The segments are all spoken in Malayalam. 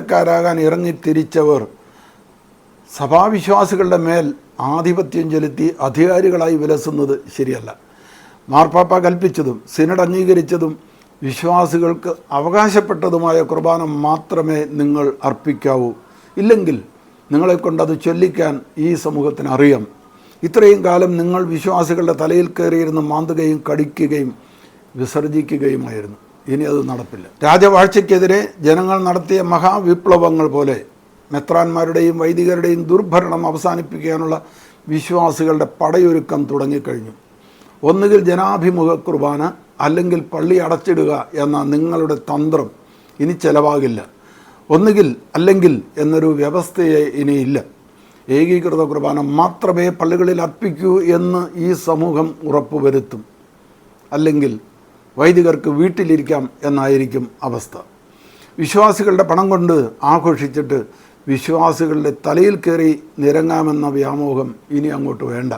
ക്കാരാകാൻ ഇറങ്ങിത്തിരിച്ചവർ സഭാവിശ്വാസികളുടെ മേൽ ആധിപത്യം ചെലുത്തി അധികാരികളായി വിലസുന്നത് ശരിയല്ല. മാർപ്പാപ്പ കൽപ്പിച്ചതും സിനഡ് അംഗീകരിച്ചതും വിശ്വാസികൾക്ക് അവകാശപ്പെട്ടതുമായ കുർബാന മാത്രമേ നിങ്ങൾ അർപ്പിക്കാവൂ. ഇല്ലെങ്കിൽ നിങ്ങളെക്കൊണ്ടത് ചൊല്ലിക്കാൻ ഈ സമൂഹത്തിന് അറിയാം. ഇത്രയും കാലം നിങ്ങൾ വിശ്വാസികളുടെ തലയിൽ കയറിയിരുന്ന് മാന്തുകയും കടിക്കുകയും വിസർജിക്കുകയുമായിരുന്നു. ഇനി അത് നടപ്പില്ല. രാജവാഴ്ചയ്ക്കെതിരെ ജനങ്ങൾ നടത്തിയ മഹാവിപ്ലവങ്ങൾ പോലെ മെത്രാന്മാരുടെയും വൈദികരുടെയും ദുർഭരണം അവസാനിപ്പിക്കാനുള്ള വിശ്വാസികളുടെ പടയൊരുക്കം തുടങ്ങിക്കഴിഞ്ഞു. ഒന്നുകിൽ ജനാഭിമുഖ കുർബാന അല്ലെങ്കിൽ പള്ളി അടച്ചിടുക എന്ന നിങ്ങളുടെ തന്ത്രം ഇനി ചെലവാകില്ല. ഒന്നുകിൽ അല്ലെങ്കിൽ എന്നൊരു വ്യവസ്ഥയെ ഇനിയില്ല ഏകീകൃത കുർബാന മാത്രമേ പള്ളികളിൽ അർപ്പിക്കൂ എന്ന് ഈ സമൂഹം ഉറപ്പുവരുത്തും. അല്ലെങ്കിൽ വൈദികർക്ക് വീട്ടിലിരിക്കാം എന്നായിരിക്കും അവസ്ഥ. വിശ്വാസികളുടെ പണം കൊണ്ട് ആഘോഷിച്ചിട്ട് വിശ്വാസികളുടെ തലയിൽ കയറി നിരങ്ങാമെന്ന വ്യാമോഹം ഇനി അങ്ങോട്ട് വേണ്ട.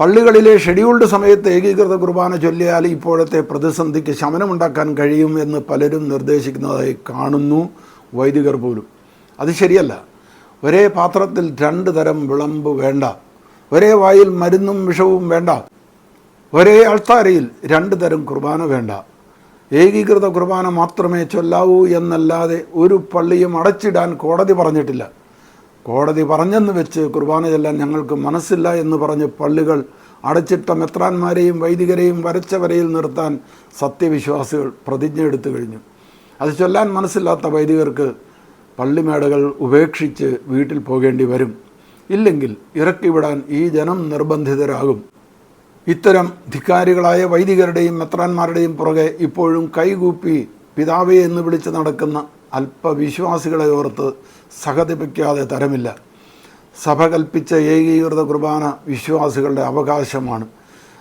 പള്ളികളിലെ ഷെഡ്യൂൾഡ് സമയത്ത് ഏകീകൃത കുർബാന ചൊല്ലിയാൽ ഇപ്പോഴത്തെ പ്രതിസന്ധിക്ക് ശമനമുണ്ടാക്കാൻ കഴിയും എന്ന് പലരും നിർദ്ദേശിക്കുന്നതായി കാണുന്നു വൈദികർ പോലും. അത് ശരിയല്ല. ഒരേ പാത്രത്തിൽ രണ്ട് തരം വിളമ്പ് വേണ്ട. ഒരേ വായിൽ മരുന്നും വിഷവും വേണ്ട. ഒരേ അൾത്താരയിൽ രണ്ട് തരം കുർബാന വേണ്ട. ഏകീകൃത കുർബാന മാത്രമേ ചൊല്ലാവൂ എന്നല്ലാതെ ഒരു പള്ളിയും അടച്ചിടാൻ കോടതി പറഞ്ഞിട്ടില്ല. കോടതി പറഞ്ഞെന്ന് വെച്ച് കുർബാന ചെല്ലാൻ ഞങ്ങൾക്ക് മനസ്സില്ല എന്ന് പറഞ്ഞ് പള്ളികൾ അടച്ചിട്ട മെത്രാന്മാരെയും വൈദികരെയും വരച്ചവരയിൽ നിർത്താൻ സത്യവിശ്വാസികൾ പ്രതിജ്ഞ എടുത്തു കഴിഞ്ഞു. അത് ചൊല്ലാൻ മനസ്സില്ലാത്ത വൈദികർക്ക് പള്ളിമേടകൾ ഉപേക്ഷിച്ച് വീട്ടിൽ പോകേണ്ടി വരും. ഇല്ലെങ്കിൽ ഇറക്കിവിടാൻ ഈ ജനം നിർബന്ധിതരാകും. ഇത്തരം ധിക്കാരികളായ വൈദികരുടെയും മെത്രാന്മാരുടെയും പുറകെ ഇപ്പോഴും കൈകൂപ്പി പിതാവേ എന്ന് വിളിച്ച് നടക്കുന്ന അല്പവിശ്വാസികളെ ഓർത്ത് സഹതിപ്പിക്കാതെ തരമില്ല. സഭ കൽപ്പിച്ച ഏകീകൃത കുർബാന വിശ്വാസികളുടെ അവകാശമാണ്.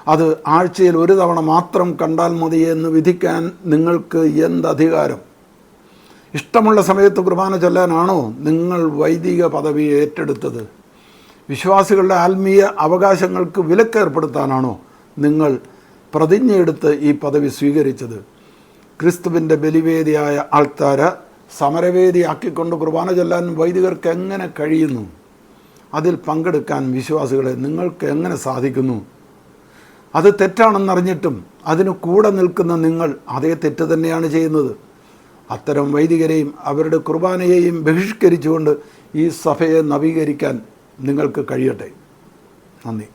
അത് ആഴ്ചയിൽ ഒരു തവണ മാത്രം കണ്ടാൽ മതി എന്ന് വിധിക്കാൻ നിങ്ങൾക്ക് എന്തധികാരം? ഇഷ്ടമുള്ള സമയത്ത് കുർബാന ചൊല്ലാനാണോ നിങ്ങൾ വൈദിക പദവി ഏറ്റെടുത്തത്? വിശ്വാസികളുടെ ആത്മീയ അവകാശങ്ങൾക്ക് വിലക്കേർപ്പെടുത്താനാണോ നിങ്ങൾ പ്രതിജ്ഞയെടുത്ത് ഈ പദവി സ്വീകരിച്ചത്? ക്രിസ്തുവിന്റെ ബലിവേദിയായ ആൾത്താര സമരവേദിയാക്കിക്കൊണ്ട് കുർബാന ചൊല്ലാൻ വൈദികർക്ക് എങ്ങനെ കഴിയുന്നു? അതിൽ പങ്കെടുക്കാൻ വിശ്വാസികളെ നിങ്ങൾക്ക് എങ്ങനെ സാധിക്കുന്നു? അത് തെറ്റാണെന്നറിഞ്ഞിട്ടും അതിന് കൂടെ നിൽക്കുന്ന നിങ്ങൾ അതേ തെറ്റ് തന്നെയാണ് ചെയ്യുന്നത്. അത്തരം വൈദികരെയും അവരുടെ കുർബാനയെയും ബഹിഷ്കരിച്ചുകൊണ്ട് ഈ സഭയെ നവീകരിക്കാൻ നിങ്ങൾക്ക് കഴിയട്ടെ. നന്ദി.